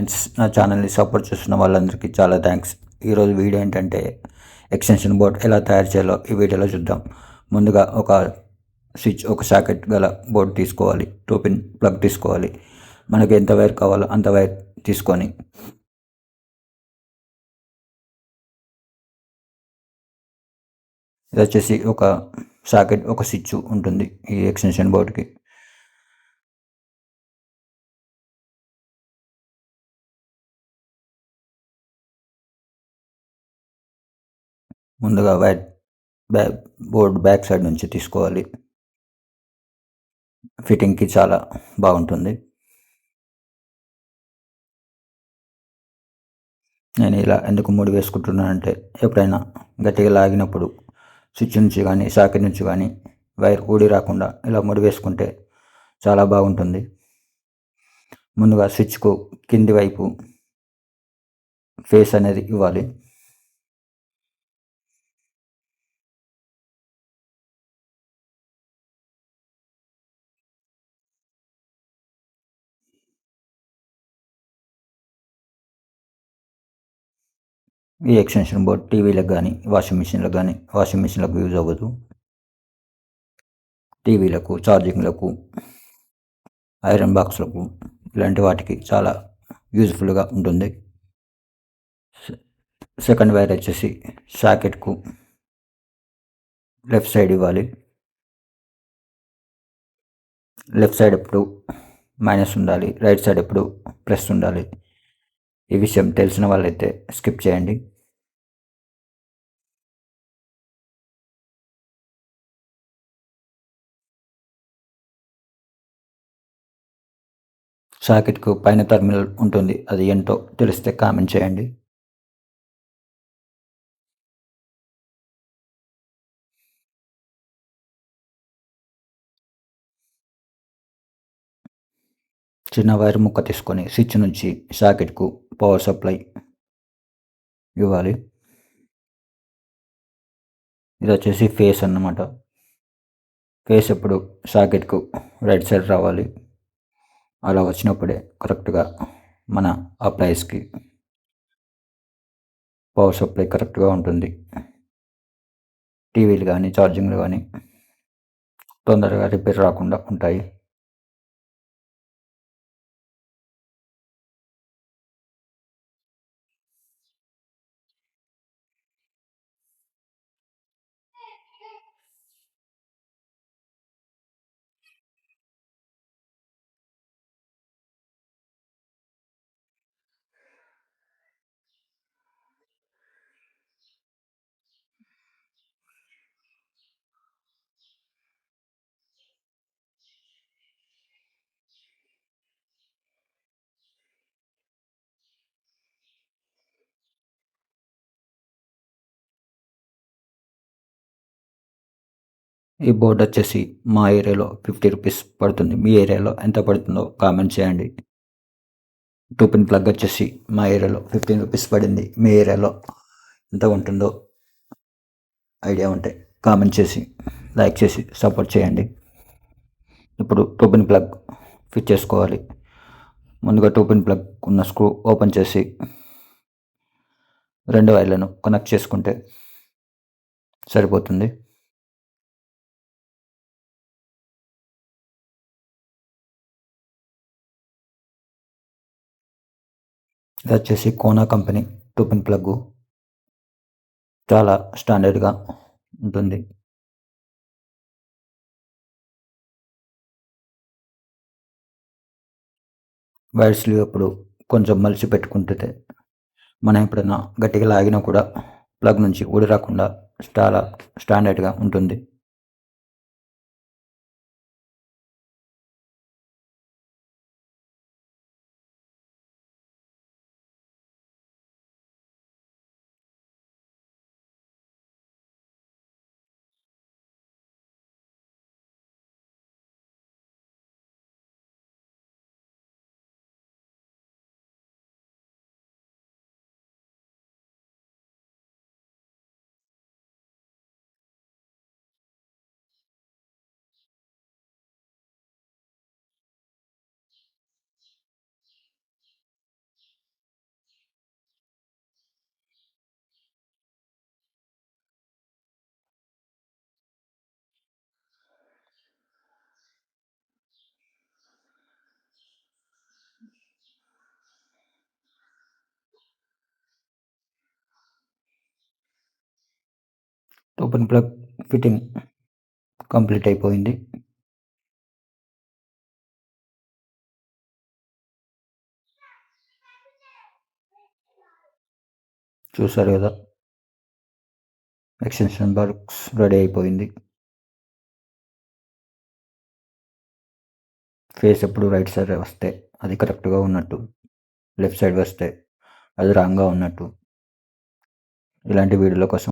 Friends నా ఛానల్ని support చేస్తున్న వాళ్ళందరికీ చాలా థ్యాంక్స్. ఈరోజు వీడియో ఏంటంటే ఎక్స్టెన్షన్ బోర్డ్ ఎలా తయారు చేయాలో ఈ వీడియోలో చూద్దాం. ముందుగా ఒక స్విచ్ ఒక సాకెట్ గల బోర్డు తీసుకోవాలి. టూ పిన్ ప్లగ్ తీసుకోవాలి. మనకి ఎంత వైర్ కావాలో అంత వైర్ తీసుకొని. ఇది వచ్చేసి ఒక సాకెట్ ఒక స్విచ్ ఉంటుంది ఈ ఎక్స్టెన్షన్ బోర్డ్కి. ముందుగా white back board back side నుంచి తీసుకోవాలి. ఫిట్టింగ్కి చాలా బాగుంటుంది. నేను ఇలా ఎందుకు ముడి వేసుకుంటున్నానంటే ఎప్పుడైనా గట్టిగా లాగినప్పుడు స్విచ్ నుంచి కానీ సాకెట్ నుంచి కానీ వైర్ ఊడి రాకుండా ఇలా ముడి వేసుకుంటే చాలా బాగుంటుంది. ముందుగా స్విచ్కు కింది వైపు ఫేస్ అనేది ఇవ్వాలి. ఈ ఎక్స్టెన్షన్ బోర్డ్ టీవీలకు కానీ వాషింగ్ మిషన్లకు కానీ వాషింగ్ మిషన్లకు యూజ్ అవ్వదు. టీవీలకు ఛార్జింగ్లకు ఐరన్ బాక్స్లకు ఇలాంటి వాటికి చాలా యూజ్ఫుల్గా ఉంటుంది. సెకండ్ వైర్ వచ్చేసి షాకెట్కు లెఫ్ట్ సైడ్ ఇవ్వాలి. లెఫ్ట్ సైడ్ ఎప్పుడు మైనస్ ఉండాలి రైట్ సైడ్ ఎప్పుడు ప్లస్ ఉండాలి. ఈ విషయం తెలిసిన వాళ్ళైతే స్కిప్ చేయండి. సాకెట్కు పైన టర్మినల్ ఉంటుంది. అది ఏంటో తెలిస్తే కామెంట్ చేయండి. చిన్న వైర్ ముక్క తీసుకొని స్విచ్ నుంచి సాకెట్కు పవర్ సప్లై ఇవ్వాలి ఇది వచ్చేసి ఫేస్ అన్నమాట. ఫేస్ ఎప్పుడు సాకెట్కు రైట్ సైడ్ రావాలి. అలా వచ్చినప్పుడే కరెక్ట్గా మన అప్లైస్కి పవర్ సప్లై కరెక్ట్గా ఉంటుంది. టీవీలు కానీ ఛార్జింగ్లు కానీ తొందరగా రిపేర్ రాకుండా ఉంటాయి. ఈ బోర్డు వచ్చేసి మా ఏరియాలో ఫిఫ్టీ రూపీస్ పడుతుంది. మీ ఏరియాలో ఎంత పడుతుందో కామెంట్ చేయండి. టూ పిన్ ప్లగ్ వచ్చేసి మా ఏరియాలో ఫిఫ్టీన్ రూపీస్ పడింది. మీ ఏరియాలో ఎంత ఉంటుందో ఐడియా ఉంటే కామెంట్ చేసి లైక్ చేసి సపోర్ట్ చేయండి. ఇప్పుడు టూ పిన్ ప్లగ్ ఫిట్ చేసుకోవాలి. ముందుగా టూ పిన్ ప్లగ్ ఉన్న స్క్రూ ఓపెన్ చేసి రెండు వైర్లను కనెక్ట్ చేసుకుంటే సరిపోతుంది. ఇది వచ్చేసి Kona company two pin plug చాలా స్టాండర్డ్గా ఉంటుంది. వైర్స్ స్లీవ్ కొంచెం మలిచి పెట్టుకుంటే మనం ఎప్పుడైనా గట్టిగా లాగినా కూడా ప్లగ్ నుంచి ఊడి రాకుండా చాలా స్టాండర్డ్గా ఉంటుంది. ఓపెన్ ప్లగ్ ఫిట్టింగ్ కంప్లీట్ అయిపోయింది. చూసారు కదా? ఎక్స్టెన్షన్ బాక్స్ రెడీ అయిపోయింది. ఫేస్ ఎప్పుడు రైట్ సైడ్ వస్తే అది కరెక్ట్గా ఉన్నట్టు లెఫ్ట్ సైడ్ వస్తే అది రాంగ్గా ఉన్నట్టు. ఇలాంటి వీడియోల కోసం